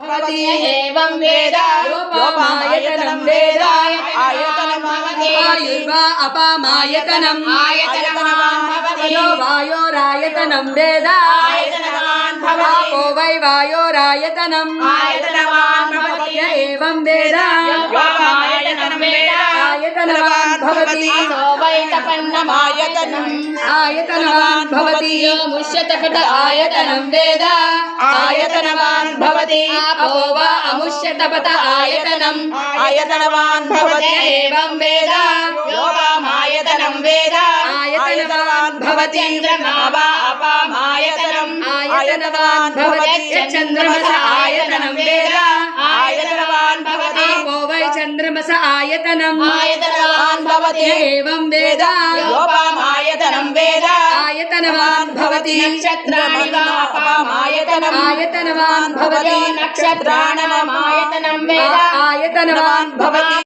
ఏం వేద రూపమాయతనం వేద ఆయతనం ఆయుర్వ అపమాయతనం ఆయతనమాంభవతియో వాయోరాయతనం వేద ఆయతనమాంభవతియో వై వాయోరాయతనం ఆయతనమాంభవతి ఏం వేద రూపమాయతనం వేద ఆయతనం వేద भवति असो वै तपन्नमायतनम् आयतनवान् भवति यो मुष्यतपट आयतनं वेद आयतनवान् भवति आपो वा अमुष्यतपत आयतनम् आयतनवान् भवति एवं वेद योपामायतनं वेद आयतनवान् भवति चन्द्रमा वा अपामायतनम् आयतनवान् भवति चन्द्रमस आयतनं वेद आयतनवान् भवति आपो वै चन्द्रमस आयतनम् आयतनवान् भवति य एवं वेद योपामायतनं वेद आयतनवान् भवति नक्षत्राणि वा अपामायतनम् आयतनवान् भवति नक्षत्राणमायतनं वेद आयतनवान् भवति